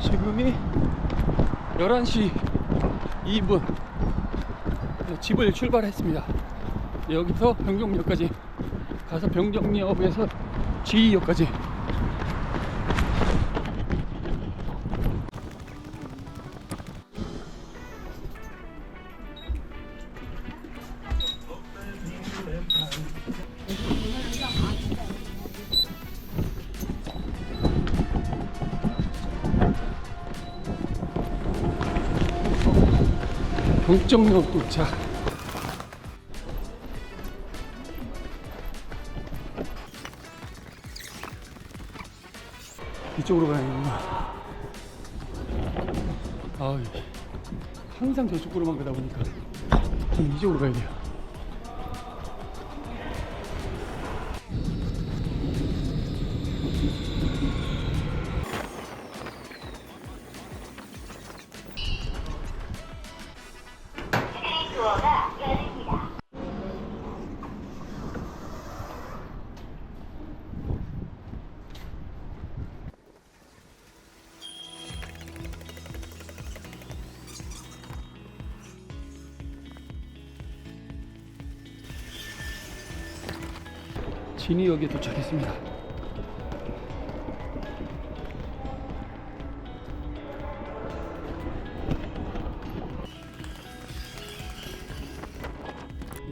지금이 11시 2분. 집을 출발했습니다. 여기서 병정역까지 가서 병정역에서 지리역까지 병정역 도착 이쪽으로 가야겠구나. 아 항상 저쪽으로만 가다 보니까 저는 이쪽으로 가야 돼요 진이역에 도착했습니다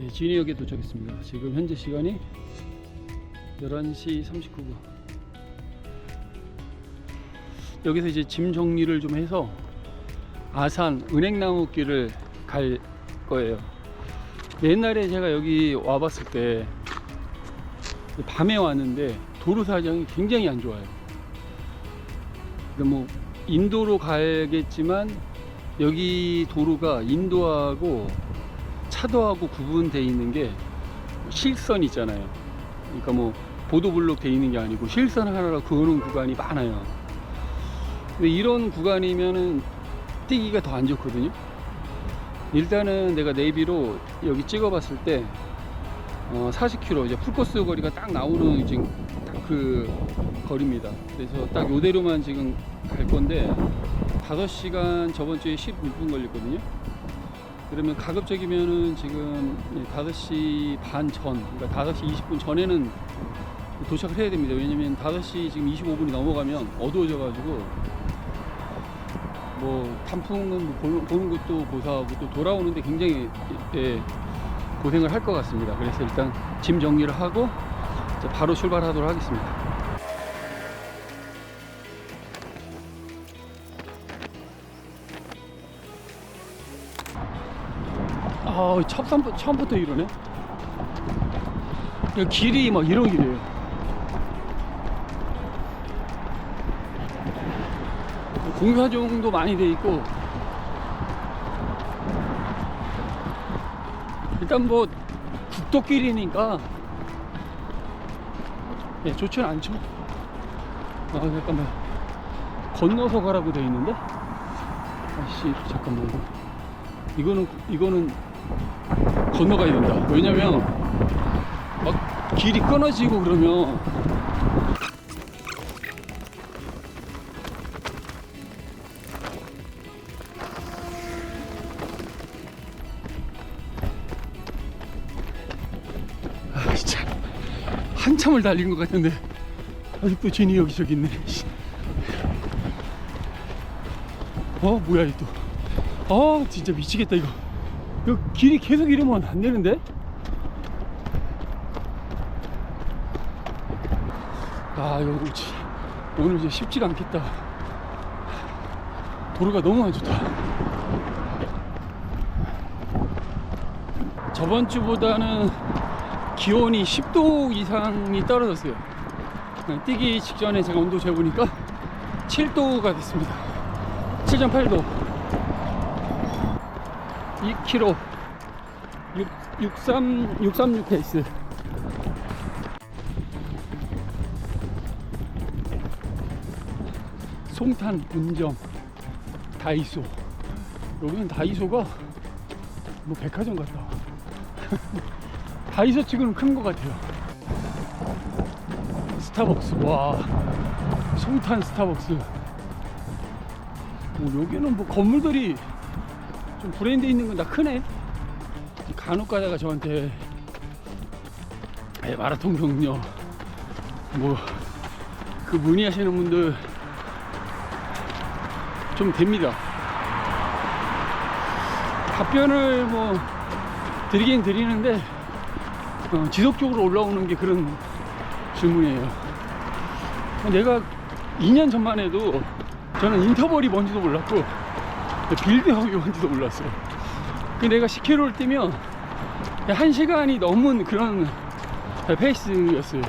예, 진이역에 도착했습니다. 지금 현재 시간이 11시 39분. 여기서 이제 짐 정리를 좀 해서 아산 은행나무길을 갈 거예요. 옛날에 제가 여기 와봤을 때 밤에 왔는데 도로 사정이 굉장히 안 좋아요. 근데 뭐 인도로 가겠지만 여기 도로가 인도하고 차도하고 구분되어 있는 게 실선 있잖아요. 그러니까 뭐 보도블록 돼 있는 게 아니고 실선 하나로 그어놓은 구간이 많아요. 근데 이런 구간이면은 뛰기가 더 안 좋거든요. 일단은 내가 네이비로 여기 찍어봤을 때 어, 40km 이제 풀코스 거리가 딱 나오는 지금 딱 그 거리입니다. 그래서 딱 요대로만 지금 갈 건데 5시간 저번 주에 16분 걸렸거든요. 그러면 가급적이면은 지금 5시 반 전, 그러니까 5시 20분 전에는 도착을 해야 됩니다. 왜냐면 5시 지금 25분이 넘어가면 어두워져가지고 뭐 단풍은 뭐 보는, 것도 고사하고 또 돌아오는데 굉장히 예, 고생을 할 것 같습니다. 그래서 일단 짐 정리를 하고 바로 출발하도록 하겠습니다. 아, 처음부터, 처음부터 이러네. 이 길이 막 이런 길이에요. 공사정도 많이 돼 있고 일단 뭐 국도길이니까 예, 좋지는 않죠. 아 잠깐만 건너서 가라고 돼 있는데 아씨 잠깐만 이거 이거는 이거는 건너가야 된다. 왜냐면 막 길이 끊어지고 그러면 한참을 달린 것 같은데 아직도 진이 여기 저기 있네. 씨. 어 뭐야 이 또. 아 진짜 미치겠다 이거. 이거 길이 계속 이러면 안 되는데? 아 이거 그렇지. 오늘 이제 쉽지가 않겠다. 도로가 너무 안 좋다. 저번 주보다는 기온이 10도 이상이 떨어졌어요. 뛰기 직전에 제가 온도 재보니까 7도가 됐습니다. 7.8도. 2km 6, 63, 636 페이스. 송탄 분점 다이소. 여기는 다이소가 뭐 백화점 같다. 다이소 치고는 큰 것 같아요. 스타벅스 와 송탄 스타벅스 뭐 여기는 뭐 건물들이 좀 브랜드 있는 건 다 크네. 간혹 가다가 저한테 에, 마라톤 경력 뭐 그 문의하시는 분들 좀 됩니다. 답변을 뭐 드리긴 드리는데 어, 지속적으로 올라오는 게 그런 질문이에요. 내가 2년 전만 해도 저는 인터벌이 뭔지도 몰랐고 빌드업이 뭔지도 몰랐어요. 그 내가 10km를 뛰면 1시간이 넘은 그런 페이스였어요.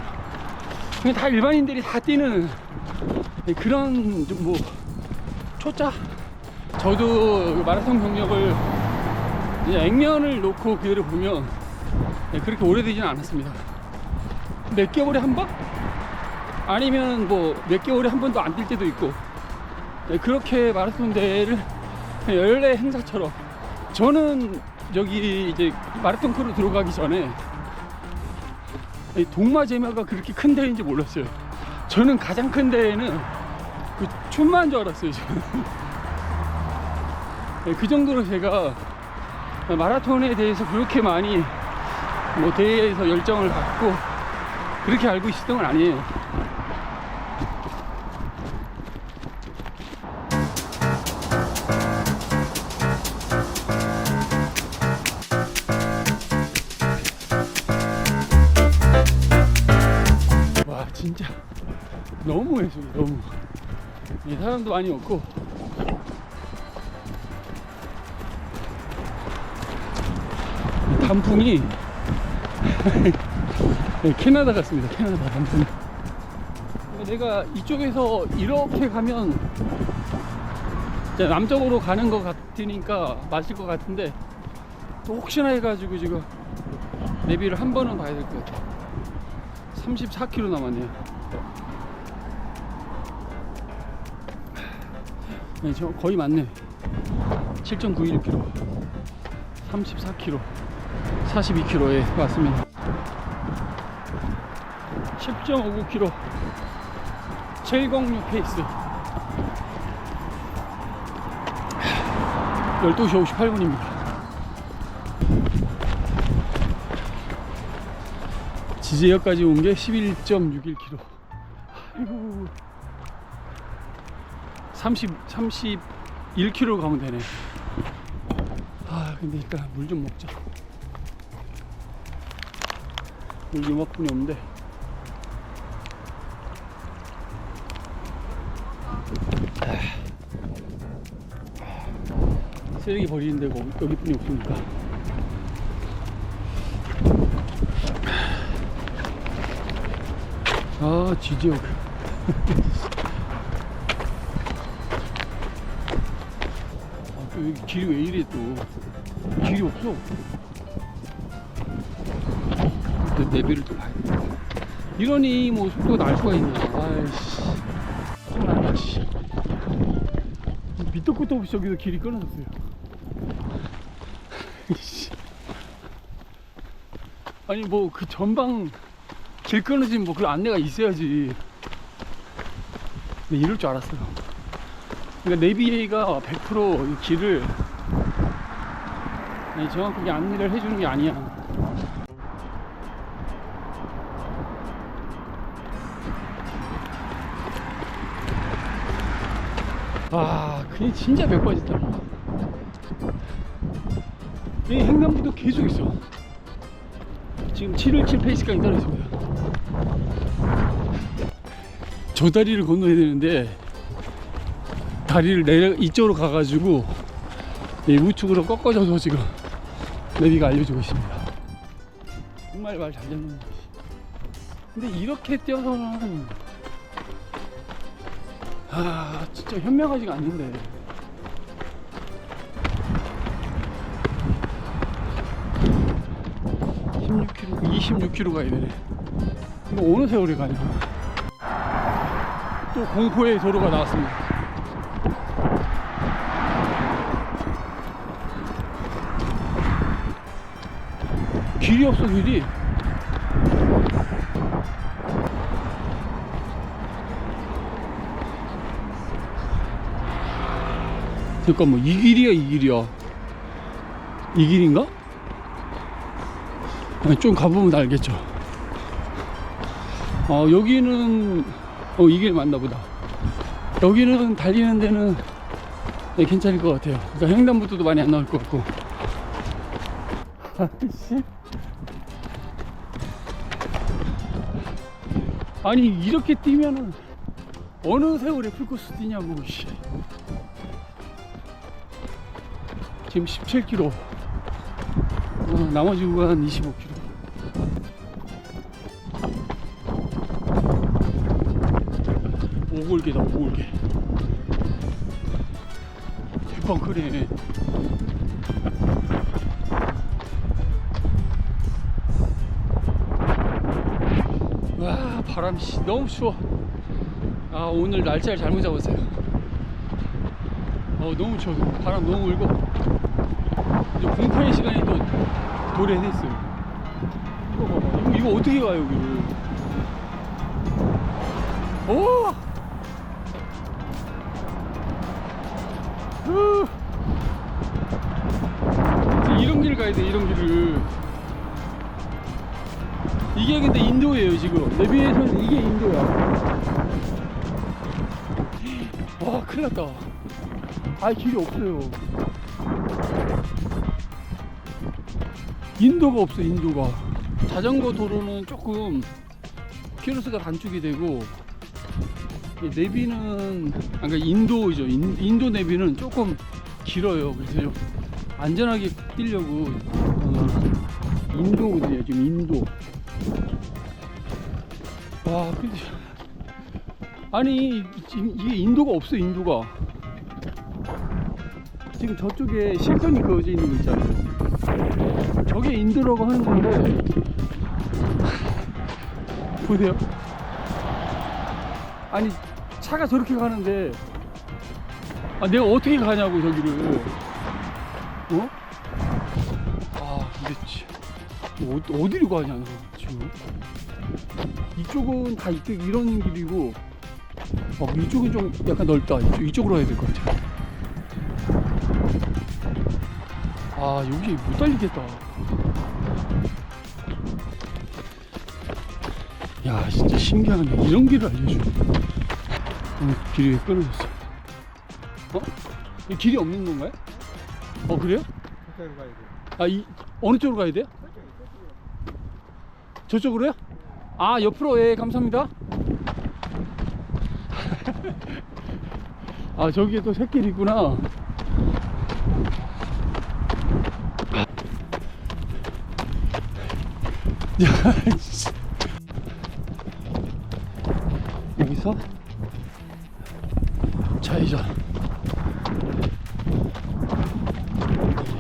그냥 다 일반인들이 다 뛰는 그런 좀뭐 초짜 저도 그 마라톤 경력을 액면을 놓고 그대로 보면 그렇게 오래되지는 않았습니다. 몇 개월에 한 번? 아니면 뭐 몇 개월에 한 번도 안 뛸 때도 있고 네, 그렇게 마라톤 대회를 연례 행사처럼 저는 여기 이제 마라톤 크루 들어가기 전에 이 동마 제마가 그렇게 큰 대회인지 몰랐어요. 저는 가장 큰 대회는 그 춘마인 줄 알았어요. 저는. 네, 그 정도로 제가 마라톤에 대해서 그렇게 많이 뭐 대회에서 열정을 갖고 그렇게 알고 있었던 건 아니에요. 와 진짜. 너무해 저기 너무. 이 사람도 많이 없고. 이 단풍이 네, 캐나다 같습니다 캐나다 단풍 내가 이쪽에서 이렇게 가면 남쪽으로 가는 것 같으니까 맞을 것 같은데 또 혹시나 해가지고 지금 내비를 한 번은 봐야 될 것 같아 34km 남았네요. 네, 저 거의 맞네. 7.91km. 34km. 42km에 왔습니다. 10.59km. 706 페이스. 12시 58분입니다. 지제역까지 온 게 11.61km. 아이고. 30, 31km 가면 되네. 아, 근데 일단 물 좀 먹자. 물 요만큼이 없는데. 아. 쓰레기 버리는 데가 여기뿐이 없습니다. 아, 지지역. 아, 또 여기 길이 왜 이래 또. 길이 없어. 또 내비를 또 봐야 돼. 이러니 뭐 속도가 날 수가 있냐. 아이씨. 아, 씨. 밑도 끝도 없이 저기서 길이 끊어졌어요. 아니 뭐 그 전방 길 끊어진 뭐 그런 안내가 있어야지. 근데 이럴 줄 알았어요. 그러니까 내비가 100%이 길을 아니, 정확하게 안내를 해주는 게 아니야. 아, 그게 진짜 몇 빠졌다. 이 횡단보도 계속 있어. 지금 717 페이스까지 떨어집니다. 저 다리를 건너야 되는데 다리를 내려 이쪽으로 가가지고 이 우측으로 꺾어져서 지금 내비가 알려주고 있습니다. 정말 말잘 거지. 근데 이렇게 뛰어서는 아 진짜 현명하지가 않는데. (16km) 26km 가야 되네 이거 어느 세월에 가냐 또 공포의 도로가 나왔습니다. 길이 없어 길이. 잠깐만 이 길이야 이 길이야. 이 길인가? 아니, 좀 가보면 알겠죠. 어 여기는 어 이 길 맞나 보다. 여기는 달리는 데는 네, 괜찮을 것 같아요. 그러니까 횡단부터도 많이 안 나올 것 같고. 아이씨. 아니 이렇게 뛰면은 어느 세월에 풀코스 뛰냐고 씨. 지금 17km 어, 나머지 구간 25km 오골개다 오골개. 대빵 크네 와 바람 씨 너무 추워. 아 오늘 날짜를 잘못 잡았어요. 어 너무 추워. 바람 너무 이제 공포의 시간이 또 도래했어요. 이거 봐봐 이거, 어떻게 가요 여기를 오! 후. 이런 길 가야 돼 이런 길을. 이게 근데 인도예요 지금. 내비에서는 이게 인도야. 와 큰일 났다. 아 길이 없어요 인도가 없어 인도가. 자전거 도로는 조금 키로수가 단축이 되고 이 내비는 아, 그러니까 인도죠. 인, 인도 내비는 조금 길어요. 그래서 좀 안전하게 뛰려고 어, 인도거든요 지금 인도. 와 근데 아니 지금 이게 인도가 없어 인도가. 지금 저쪽에 실선이 그어져 있는 거 있잖아요 저게 인도라고 하는 건데. 보세요. 아니 차가 저렇게 가는데. 아 내가 어떻게 가냐고 저기를. 어? 아 치, 어, 어디로 가냐 너 지금? 이쪽은 다 이쪽 이런 길이고. 어, 이쪽은 좀 약간 넓다. 이쪽, 이쪽으로 가야 될 것 같아 아 여기 못 달리겠다 야 진짜 신기하네 이런 길을 알려주네 어, 길이 왜 끊어졌어 어? 이 길이 없는 건가요? 어 그래요? 저쪽으로 가야 돼. 아이 어느 쪽으로 가야 돼요? 저쪽으로요? 아 옆으로 예 감사합니다 아 저기에 또 새끼리 있구나 야, 씨. 여기서? 좌회전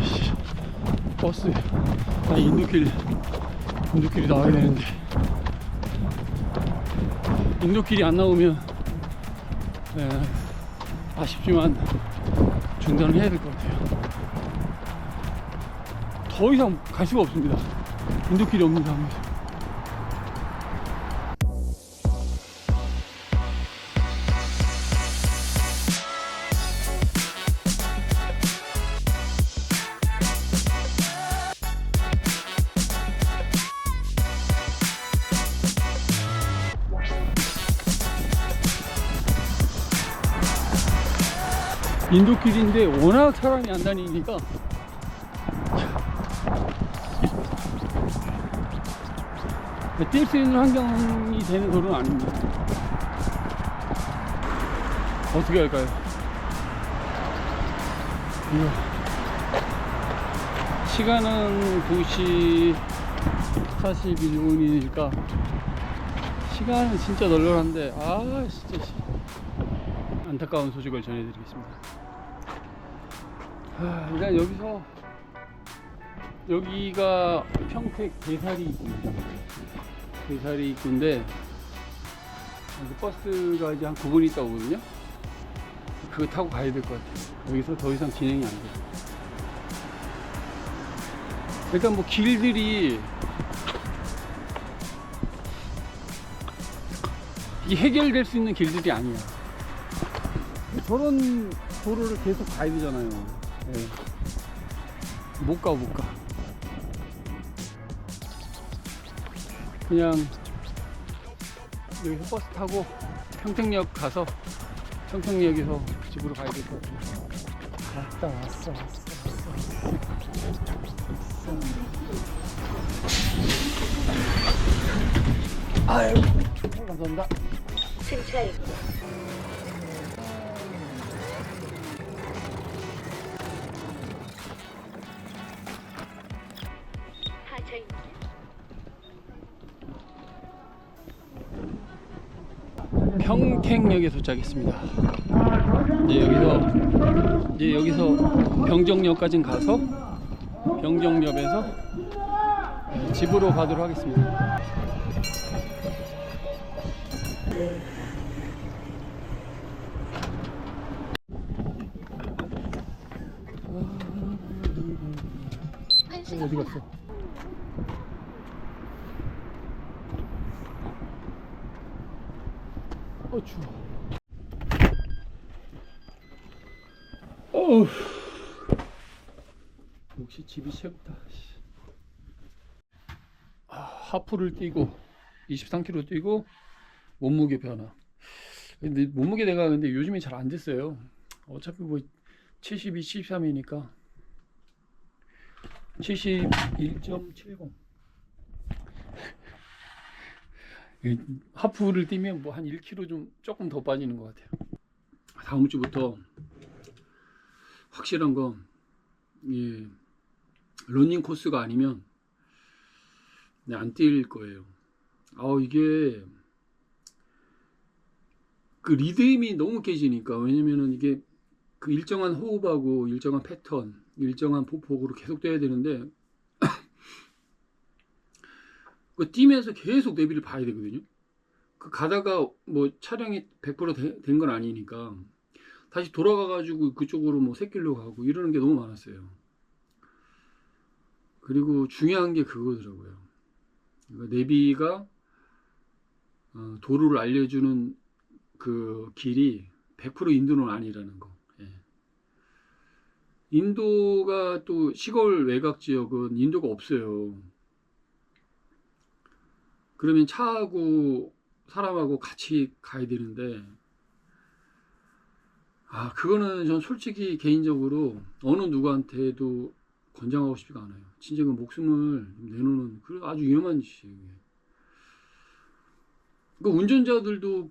이씨, 버스. 아 인도길. 인도길이 나와야 되는데. 인도길이 안 나오면 에, 아쉽지만 중단을 해야 될 것 같아요. 더 이상 갈 수가 없습니다 인도길이 없는 상황에서 인도길인데 워낙 사람이 안 다니니까 뛸 수 있는 환경이 되는 도로는 아닙니다. 어떻게 할까요? 이거 시간은 2시 41분이니까 시간은 진짜 널널한데 아 진짜 씨. 안타까운 소식을 전해드리겠습니다. 하, 일단 여기서 여기가 평택 대사리 입구입니다. 대사리 입구인데 여기 버스가 이제 한 9분 있다 오거든요. 그거 타고 가야 될 것 같아요. 여기서 더 이상 진행이 안 돼요. 일단 뭐 길들이 이 해결될 수 있는 길들이 아니야. 저런 도로를 계속 가야 되잖아요. 예. 못 가, 못 가. 그냥 여기서 버스 타고 평택역 가서 평택역에서 집으로 가야 될 것 같아요. 왔다, 왔어, 왔어, 왔어. 아유, 감사합니다. 승차 평택역에 도착했습니다. 이제 여기서 이제 여기서 병정역까지 가서 병정역에서 집으로 가도록 하겠습니다. 어, 어디 갔어? 어 추워. 어우. 역시 집이 최고다. 씨. 아, 하프를 뛰고 23km 뛰고 몸무게 변화. 근데 몸무게 내가 근데 요즘에 잘 안 됐어요. 어차피 뭐 72, 73이니까 71.70. 이 하프를 뛰면 뭐 한 1kg 좀 조금 더 빠지는 것 같아요. 다음 주부터 확실한 건 예, 러닝 코스가 아니면 네, 안뛸 거예요. 아 이게 그 리듬이 너무 깨지니까 왜냐면은 이게 그 일정한 호흡하고 일정한 패턴, 일정한 보폭으로 계속 뛰어야 되는데 그 뛰면서 계속 내비를 봐야 되거든요. 그 가다가 뭐 촬영이 100%된 건 아니니까 다시 돌아가 가지고 그쪽으로 뭐 새길로 가고 이러는 게 너무 많았어요. 그리고 중요한 게 그거더라고요. 그러니까 내비가 어, 도로를 알려주는 그 길이 100% 인도는 아니라는 거. 예. 인도가 또 시골 외곽 지역은 인도가 없어요. 그러면 차하고 사람하고 같이 가야 되는데 아 그거는 전 솔직히 개인적으로 어느 누구한테도 권장하고 싶지가 않아요. 진짜 그 목숨을 내놓는 그 아주 위험한 짓이에요. 그 운전자들도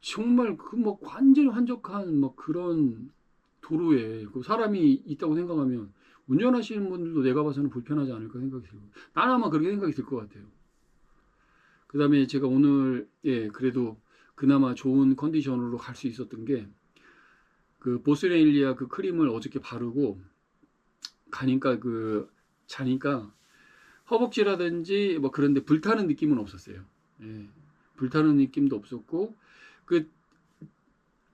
정말 그 뭐 완전히 한적한 막 그런 도로에 그 사람이 있다고 생각하면 운전하시는 분들도 내가 봐서는 불편하지 않을까 생각이 들고 나는 아마 그렇게 생각이 들 것 같아요. 그 다음에 제가 오늘, 예, 그래도 그나마 좋은 컨디션으로 갈 수 있었던 게, 그 보스레일리아 그 크림을 어저께 바르고, 가니까 그, 자니까, 허벅지라든지 뭐 그런데 불타는 느낌은 없었어요. 예, 불타는 느낌도 없었고, 그,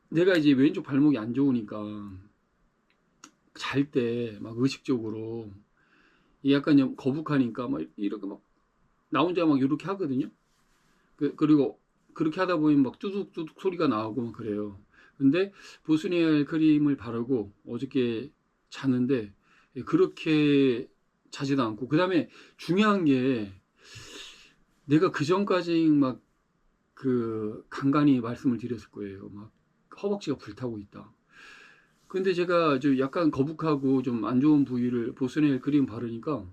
내가 이제 왼쪽 발목이 안 좋으니까, 잘 때 막 의식적으로, 약간 좀 거북하니까 막 이렇게 막, 나 혼자 막 이렇게 하거든요. 그, 그리고 그렇게 하다 보면 막 뚜둑뚜둑 소리가 나오고 막 그래요. 근데 보스니엘 크림을 바르고 어저께 잤는데 예, 그렇게 자지도 않고 그 다음에 중요한 게 내가 그 전까지 막 그 간간히 말씀을 드렸을 거예요. 막 허벅지가 불타고 있다. 근데 제가 좀 약간 거북하고 좀 안 좋은 부위를 보스니엘 크림 바르니까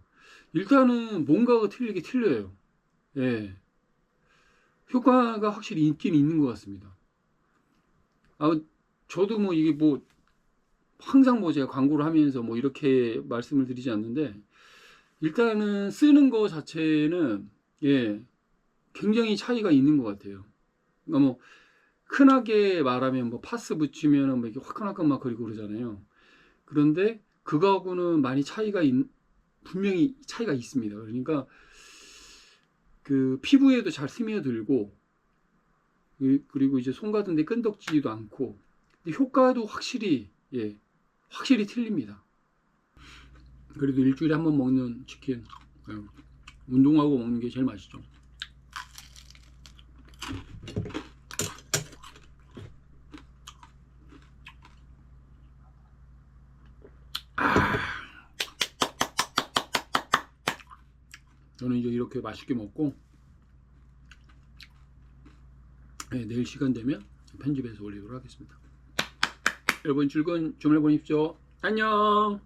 일단은 뭔가가 틀리게 틀려요. 예. 효과가 확실히 있긴 있는 것 같습니다. 아, 저도 뭐 이게 뭐 항상 뭐 제가 광고를 하면서 뭐 이렇게 말씀을 드리지 않는데 일단은 쓰는 거 자체는 예 굉장히 차이가 있는 것 같아요. 그러니까 뭐 흔하게 말하면 뭐 파스 붙이면은 뭐 이렇게 화끈화끈 막 그리고 그러잖아요. 그런데 그거하고는 많이 차이가 있, 분명히 차이가 있습니다. 그러니까 그 피부에도 잘 스며들고 그- 그리고 이제 손 같은데 끈덕지지도 않고 효과도 확실히 예 확실히 틀립니다. 그래도 일주일에 한 번 먹는 치킨 운동하고 먹는 게 제일 맛있죠. 아. 저는 이제 이렇게 맛있게 먹고 네, 내일 시간 되면 편집해서 올리도록 하겠습니다. 여러분 즐거운 주말 보십시오. 안녕.